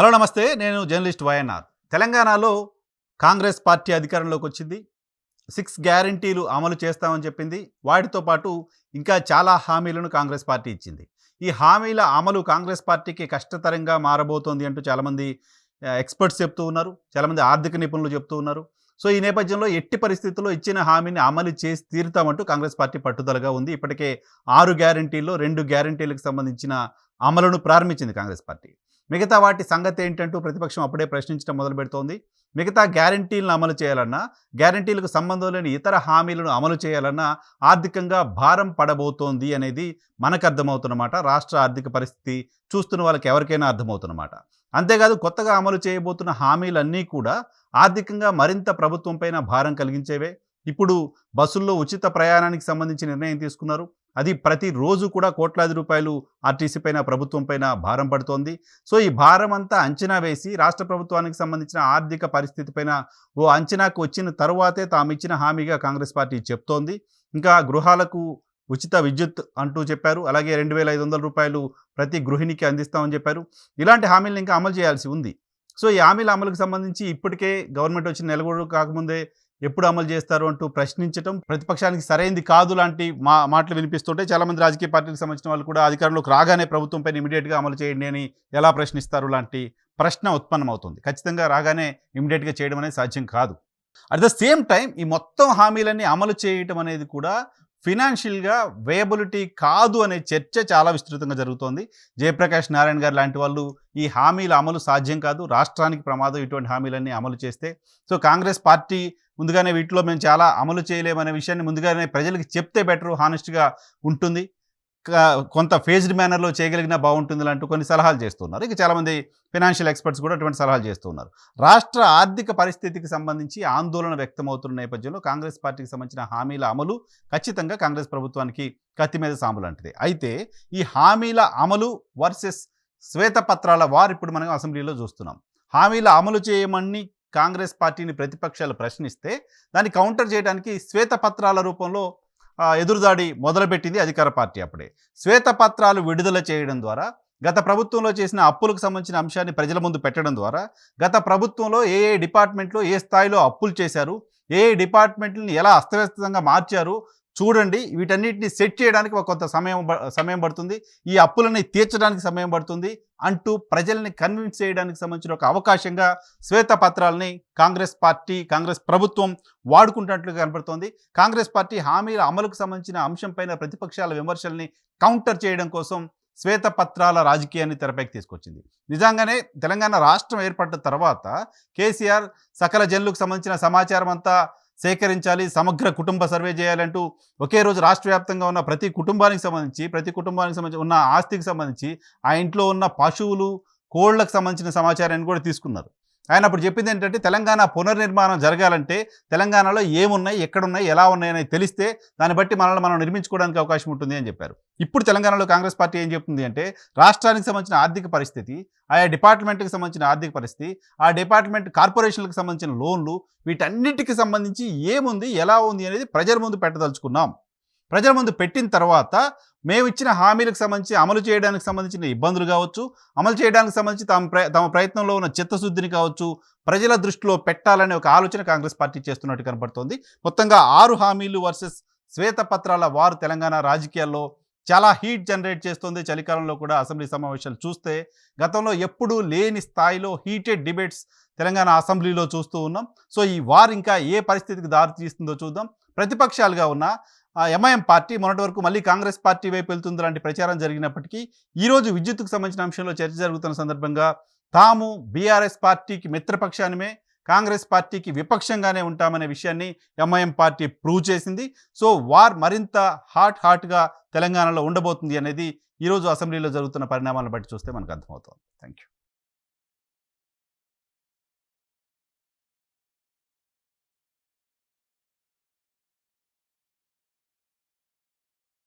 Hello నమస్తే. నేను journalist YNR. తెలంగాణలో కాంగ్రెస్ పార్టీ అధికారంలోకి వచ్చింది. సిక్స్ గ్యారంటీలు అమలు చేస్తామని చెప్పింది. వాటితో పాటు ఇంకా చాలా హామీలను కాంగ్రెస్ పార్టీ ఇచ్చింది. ఈ హామీల అమలు కాంగ్రెస్ పార్టీకి కష్టతరంగా మారబోతోంది అంటూ చాలామంది ఎక్స్పర్ట్స్ చెప్తూ ఉన్నారు. చాలామంది ఆర్థిక నిపుణులు చెప్తూ ఉన్నారు. సో ఈ నేపథ్యంలో ఎట్టి పరిస్థితుల్లో ఇచ్చిన హామీని అమలు చేసి తీరుతామంటూ కాంగ్రెస్ పార్టీ పట్టుదలగా ఉంది. ఇప్పటికే ఆరు గ్యారంటీల్లో రెండు గ్యారంటీలకు సంబంధించిన అమలును ప్రారంభించింది కాంగ్రెస్ పార్టీ. మిగతా వాటి సంగతి ఏంటంటూ ప్రతిపక్షం అప్పుడే ప్రశ్నించడం మొదలు పెడుతోంది. మిగతా గ్యారంటీలను అమలు చేయాలన్నా గ్యారంటీలకు సంబంధం లేని ఇతర హామీలను అమలు చేయాలన్నా ఆర్థికంగా భారం పడబోతోంది అనేది మనకు అర్థమవుతున్నమాట రాష్ట్ర ఆర్థిక పరిస్థితి చూస్తున్న వాళ్ళకి ఎవరికైనా అర్థమవుతున్నమాట అంతేకాదు కొత్తగా అమలు చేయబోతున్న హామీలన్నీ కూడా ఆర్థికంగా మరింత ప్రభుత్వంపైన భారం కలిగించేవే. ఇప్పుడు బస్సుల్లో ఉచిత ప్రయాణానికి సంబంధించి నిర్ణయం తీసుకున్నారు. అది ప్రతిరోజు కూడా కోట్లాది రూపాయలు ఆర్టీసీ పైన ప్రభుత్వం పైన భారం పడుతోంది. సో ఈ భారం అంతా అంచనా వేసి రాష్ట్ర ప్రభుత్వానికి సంబంధించిన ఆర్థిక పరిస్థితి పైన ఓ అంచనాకు వచ్చిన తరువాతే తాము ఇచ్చిన హామీగా కాంగ్రెస్ పార్టీ చెప్తోంది. ఇంకా గృహాలకు ఉచిత విద్యుత్ అంటూ చెప్పారు. అలాగే రెండు వేల ఐదు వందల రూపాయలు ప్రతి గృహిణికి అందిస్తామని చెప్పారు. ఇలాంటి హామీలను ఇంకా అమలు చేయాల్సి ఉంది. సో ఈ హామీల అమలుకు సంబంధించి ఇప్పటికే గవర్నమెంట్ వచ్చిన నెలగొడు కాకముందే ఎప్పుడు అమలు చేస్తారు అంటూ ప్రశ్నించడం ప్రతిపక్షానికి సరైంది కాదు లాంటి మా మాటలు వినిపిస్తుంటే చాలామంది రాజకీయ పార్టీలకు సంబంధించిన వాళ్ళు కూడా అధికారంలోకి రాగానే ప్రభుత్వంపై ఇమీడియట్గా అమలు చేయండి అని ఎలా ప్రశ్నిస్తారు లాంటి ప్రశ్న ఉత్పన్నమవుతుంది. ఖచ్చితంగా రాగానే ఇమీడియట్గా చేయడం అనేది సాధ్యం కాదు. అట్ ద సేమ్ టైం ఈ మొత్తం హామీలన్నీ అమలు చేయటం అనేది కూడా ఫినాన్షియల్గా వేయబిలిటీ కాదు అనే చర్చ చాలా విస్తృతంగా జరుగుతోంది. జయప్రకాష్ నారాయణ గారు లాంటి వాళ్ళు ఈ హామీల అమలు సాధ్యం కాదు. రాష్ట్రానికి ప్రమాదం ఇటువంటి హామీలన్నీ అమలు చేస్తే సో కాంగ్రెస్ పార్టీ ముందుగానే వీటిలో మేము చాలా అమలు చేయలేమనే విషయాన్ని ముందుగానే ప్రజలకు చెప్తే బెటర్ హానెస్ట్గా ఉంటుంది. కొంత ఫేజ్డ్ మేనర్లో చేయగలిగినా బాగుంటుంది అంటూ కొన్ని సలహాలు చేస్తున్నారు. ఇక చాలామంది ఫినాన్షియల్ ఎక్స్పర్ట్స్ కూడా అటువంటి సలహాలు చేస్తున్నారు. రాష్ట్ర ఆర్థిక పరిస్థితికి సంబంధించి ఆందోళన వ్యక్తమవుతున్న నేపథ్యంలో కాంగ్రెస్ పార్టీకి సంబంధించిన హామీల అమలు ఖచ్చితంగా కాంగ్రెస్ ప్రభుత్వానికి కత్తి మీద సాము లాంటిది అయితే ఈ హామీల అమలు వర్సెస్ శ్వేతపత్రాల వారు ఇప్పుడు మనం అసెంబ్లీలో చూస్తున్నాం. హామీల అమలు చేయమని కాంగ్రెస్ పార్టీని ప్రతిపక్షాలు ప్రశ్నిస్తే దాన్ని కౌంటర్ చేయడానికి శ్వేతపత్రాల రూపంలో ఎదురుదాడి మొదలుపెట్టింది అధికార పార్టీ అప్పుడే. శ్వేతపత్రాలు విడుదల చేయడం ద్వారా గత ప్రభుత్వంలో చేసిన అప్పులకు సంబంధించిన అంశాన్ని ప్రజల ముందు పెట్టడం ద్వారా గత ప్రభుత్వంలో ఏ ఏ డిపార్ట్మెంట్లో ఏ స్థాయిలో అప్పులు చేశారు ఏ ఏ డిపార్ట్మెంట్ని ఎలా అస్తవ్యస్తంగా మార్చారు చూడండి వీటన్నిటిని సెట్ చేయడానికి ఒక కొంత సమయం సమయం పడుతుంది. ఈ అప్పులని తీర్చడానికి సమయం పడుతుంది అంటూ ప్రజల్ని కన్విన్స్ చేయడానికి సంబంధించిన ఒక అవకాశంగా శ్వేతపత్రాలని కాంగ్రెస్ పార్టీ కాంగ్రెస్ ప్రభుత్వం వాడుకుంటున్నట్లు కనబడుతోంది కాంగ్రెస్ పార్టీ హామీల అమలుకు సంబంధించిన అంశంపైన ప్రతిపక్షాల విమర్శల్ని కౌంటర్ చేయడం కోసం శ్వేతపత్రాల రాజకీయాన్ని తెరపైకి తీసుకొచ్చింది. నిజంగానే తెలంగాణ రాష్ట్రం ఏర్పడ్డ తర్వాత కేసీఆర్ సకల జన్లకు సంబంధించిన సమాచారం అంతా సేకరించాలి సమగ్ర కుటుంబ సర్వే చేయాలంటూ ఒకే రోజు రాష్ట్ర వ్యాప్తంగా ఉన్న ప్రతి కుటుంబానికి సంబంధించి ప్రతి కుటుంబానికి సంబంధించి ఉన్న ఆస్తికి సంబంధించి ఆ ఇంట్లో ఉన్న పశువులు కోళ్ళకు సంబంధించిన సమాచారాన్ని కూడా తీసుకున్నారు. ఆయన అప్పుడు చెప్పింది ఏంటంటే తెలంగాణ పునర్నిర్మాణం జరగాలంటే తెలంగాణలో ఏమున్నాయి ఎక్కడున్నాయి ఎలా ఉన్నాయని తెలిస్తే దాన్ని బట్టి మనల్ని మనం నిర్మించుకోవడానికి అవకాశం ఉంటుంది అని చెప్పారు. ఇప్పుడు తెలంగాణలో కాంగ్రెస్ పార్టీ ఏం చెప్తుంది అంటే రాష్ట్రానికి సంబంధించిన ఆర్థిక పరిస్థితి ఆయా డిపార్ట్మెంట్కి సంబంధించిన ఆర్థిక పరిస్థితి ఆ డిపార్ట్మెంట్ కార్పొరేషన్లకు సంబంధించిన లోన్లు వీటన్నిటికి సంబంధించి ఏముంది ఎలా ఉంది అనేది ప్రజల ముందు పెట్టదలుచుకున్నాం. ప్రజల ముందు పెట్టిన తర్వాత మేము ఇచ్చిన హామీలకు సంబంధించి అమలు చేయడానికి సంబంధించిన ఇబ్బందులు కావచ్చు అమలు చేయడానికి సంబంధించి తమ తమ ప్రయత్నంలో ఉన్న చిత్తశుద్ధిని కావచ్చు ప్రజల దృష్టిలో పెట్టాలనే ఒక ఆలోచన కాంగ్రెస్ పార్టీ చేస్తున్నట్టు కనబడుతోంది. మొత్తంగా ఆరు హామీలు వర్సెస్ శ్వేతపత్రాల వారు తెలంగాణ రాజకీయాల్లో చాలా హీట్ జనరేట్ చేస్తుంది చలికాలంలో కూడా అసెంబ్లీ సమావేశాలు చూస్తే. గతంలో ఎప్పుడూ లేని స్థాయిలో హీటెడ్ డిబేట్స్ తెలంగాణ అసెంబ్లీలో చూస్తూ ఉన్నాం. సో ఈ వార్ ఇంకా ఏ పరిస్థితికి దారి తీస్తుందో చూద్దాం. ప్రతిపక్షాలుగా ఉన్న ఎంఐఎం పార్టీ మొన్నటి వరకు మళ్ళీ కాంగ్రెస్ పార్టీ వైపు వెళ్తుంది లాంటి ప్రచారం జరిగినప్పటికీ ఈరోజు విద్యుత్కు సంబంధించిన అంశంలో చర్చ జరుగుతున్న సందర్భంగా తాము బీఆర్ఎస్ పార్టీకి మిత్రపక్షానిమే కాంగ్రెస్ పార్టీకి విపక్షంగానే ఉంటామనే విషయాన్ని ఎంఐఎం పార్టీ ప్రూవ్ చేసింది. సో వార్ మరింత హాట్ హాట్గా తెలంగాణలో ఉండబోతుంది అనేది ఈరోజు అసెంబ్లీలో జరుగుతున్న పరిణామాలను బట్టి చూస్తే మనకు అర్థమవుతుంది. Thank you